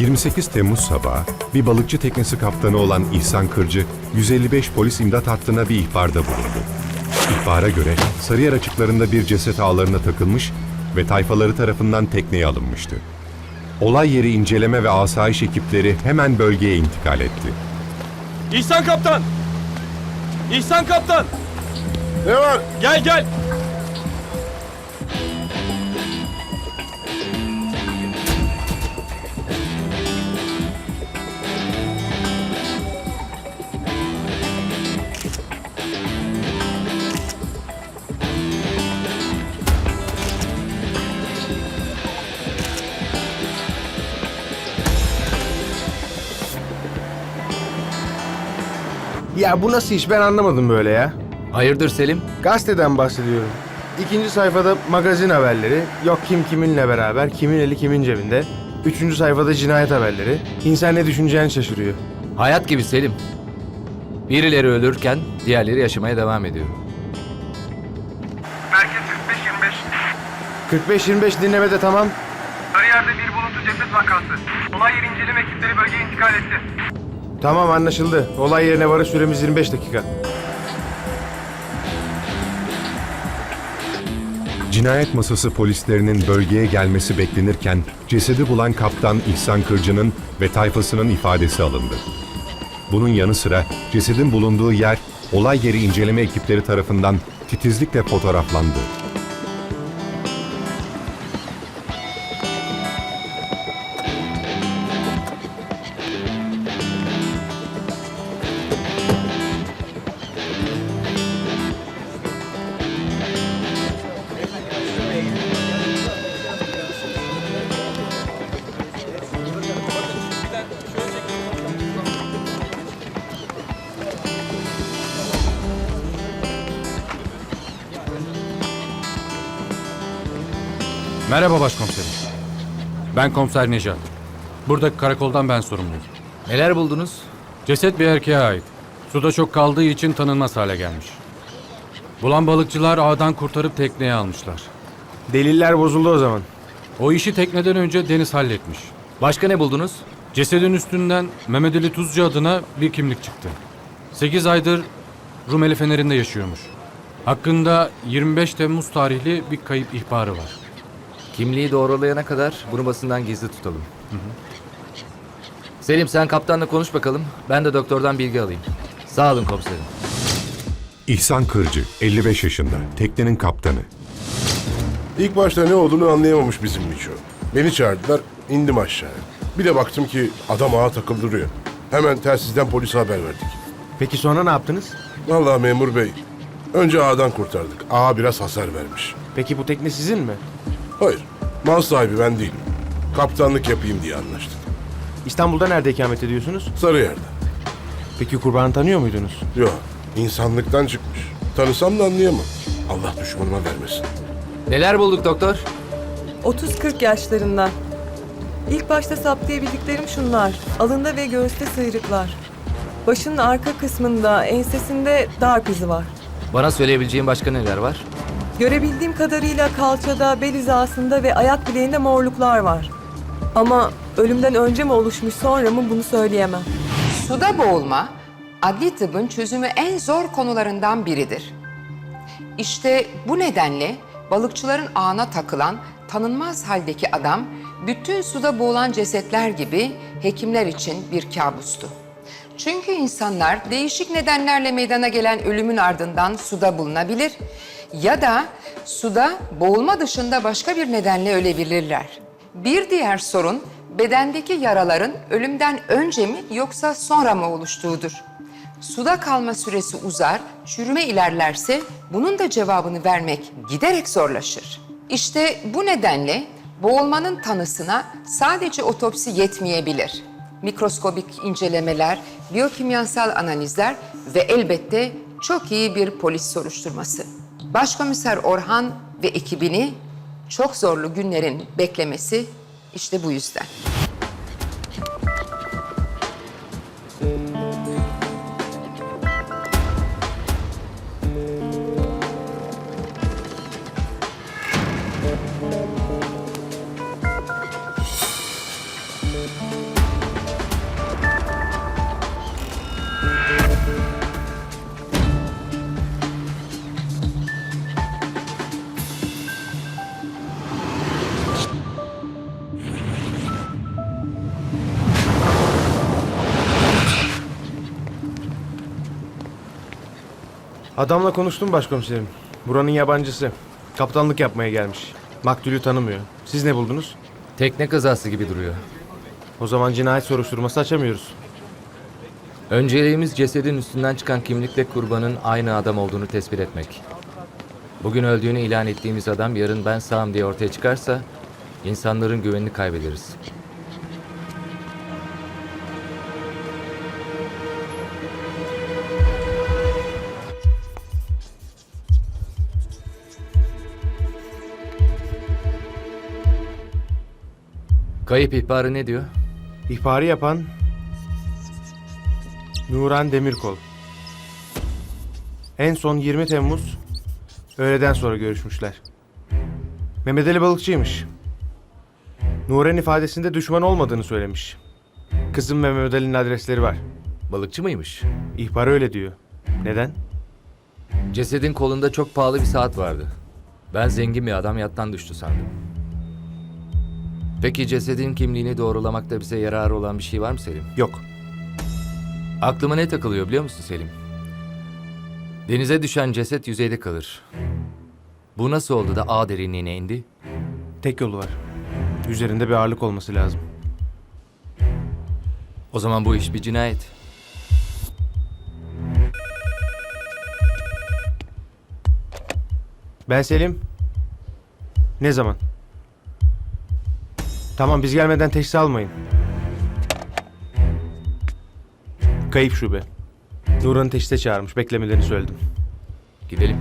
28 Temmuz sabahı bir balıkçı teknesi kaptanı olan İhsan Kırcı, 155 polis imdat hattına bir ihbarda bulundu. İhbara göre Sarıyer açıklarında bir ceset ağlarına takılmış ve tayfaları tarafından tekneye alınmıştı. Olay yeri inceleme ve asayiş ekipleri hemen bölgeye intikal etti. İhsan kaptan! İhsan kaptan! Ne var? Gel gel! Ya bu nasıl iş ben anlamadım böyle ya. Hayırdır Selim? Gazeteden bahsediyorum. İkinci sayfada magazin haberleri, yok kim kiminle beraber, kimin eli kimin cebinde. Üçüncü sayfada cinayet haberleri. İnsan ne düşüneceğini şaşırıyor. Hayat gibi Selim. Birileri ölürken diğerleri yaşamaya devam ediyor. Merkez 45-25. 45-25 dinlemede tamam. Sarıyer'de bir bulutlu ceset vakası. Olay yeri inceleme ekipleri bölgeye intikal etti. Tamam anlaşıldı. Olay yerine varış süremiz 25 dakika. Cinayet masası polislerinin bölgeye gelmesi beklenirken cesedi bulan kaptan İhsan Kırcı'nın ve tayfasının ifadesi alındı. Bunun yanı sıra cesedin bulunduğu yer olay yeri inceleme ekipleri tarafından titizlikle fotoğraflandı. Merhaba başkomiserim. Ben komiser Necat. Buradaki karakoldan ben sorumluyum. Neler buldunuz? Ceset bir erkeğe ait. Suda çok kaldığı için tanınmaz hale gelmiş. Bulan balıkçılar ağdan kurtarıp tekneye almışlar. Deliller bozuldu o zaman. O işi tekneden önce Deniz halletmiş. Başka ne buldunuz? Cesedin üstünden Mehmet Ali Tuzcu adına bir kimlik çıktı. 8 aydır Rumeli Feneri'nde yaşıyormuş. Hakkında 25 Temmuz tarihli bir kayıp ihbarı var. Kimliği doğrulayana kadar bunu basından gizli tutalım. Selim sen kaptanla konuş bakalım. Ben de doktordan bilgi alayım. Sağ olun komiserim. İhsan Kırcı, 55 yaşında, teknenin kaptanı. İlk başta ne olduğunu anlayamamış bizim Miço. Beni çağırdılar, indim aşağıya. Bir de baktım ki adam ağa takıldırıyor. Hemen telsizden polise haber verdik. Peki sonra ne yaptınız? Vallahi memur bey, önce ağdan kurtardık. Ağa biraz hasar vermiş. Peki bu tekne sizin mi? Hayır, mal sahibi ben değilim. Kaptanlık yapayım diye anlaştık. İstanbul'da nerede ikamet ediyorsunuz? Sarıyer'de. Peki kurbanı tanıyor muydunuz? Yok, insanlıktan çıkmış. Tanısam da anlayamam. Allah düşmanıma vermesin. Neler bulduk doktor? 30-40 yaşlarında. İlk başta saptayabildiklerim şunlar. Alında ve göğüste sıyrıklar. Başının arka kısmında, ensesinde darp izi var. Bana söyleyebileceğin başka neler var? Görebildiğim kadarıyla kalçada, bel hizasında ve ayak bileğinde morluklar var. Ama ölümden önce mi oluşmuş sonra mı bunu söyleyemem. Suda boğulma, adli tıbbın çözümü en zor konularından biridir. İşte bu nedenle balıkçıların ağına takılan tanınmaz haldeki adam, bütün suda boğulan cesetler gibi hekimler için bir kabustu. Çünkü insanlar değişik nedenlerle meydana gelen ölümün ardından suda bulunabilir ya da suda boğulma dışında başka bir nedenle ölebilirler. Bir diğer sorun bedendeki yaraların ölümden önce mi yoksa sonra mı oluştuğudur. Suda kalma süresi uzar, çürüme ilerlerse bunun da cevabını vermek giderek zorlaşır. İşte bu nedenle boğulmanın tanısına sadece otopsi yetmeyebilir. Mikroskobik incelemeler, biyokimyasal analizler ve elbette çok iyi bir polis soruşturması. Başkomiser Orhan ve ekibini çok zorlu günlerin beklemesi işte bu yüzden. Adamla konuştum başkomiserim. Buranın yabancısı. Kaptanlık yapmaya gelmiş. Maktulü tanımıyor. Siz ne buldunuz? Tekne kazası gibi duruyor. O zaman cinayet soruşturması açamıyoruz. Önceliğimiz cesedin üstünden çıkan kimlikle kurbanın aynı adam olduğunu tespit etmek. Bugün öldüğünü ilan ettiğimiz adam yarın ben sağım diye ortaya çıkarsa insanların güvenini kaybederiz. Kayıp ihbarı ne diyor? İhbarı yapan Nuran Demirkol. En son 20 Temmuz öğleden sonra görüşmüşler. Mehmet Ali balıkçıymış. Nuran ifadesinde düşman olmadığını söylemiş. Kızım ve Mehmet Ali'nin adresleri var. Balıkçı mıymış? İhbar öyle diyor. Neden? Cesedin kolunda çok pahalı bir saat vardı. Ben zengin bir adam yattan düştü sandım. Peki cesedin kimliğini doğrulamakta bize yararı olan bir şey var mı Selim? Yok. Aklıma ne takılıyor biliyor musun Selim? Denize düşen ceset yüzeyde kalır. Bu nasıl oldu da ağ derinliğine indi? Tek yolu var. Üzerinde bir ağırlık olması lazım. O zaman bu iş bir cinayet. Ben Selim. Ne zaman? Tamam biz gelmeden teşhis almayın. Kayıp şube. Nuran'ı teşhise çağırmış. Beklemelerini söyledim. Gidelim.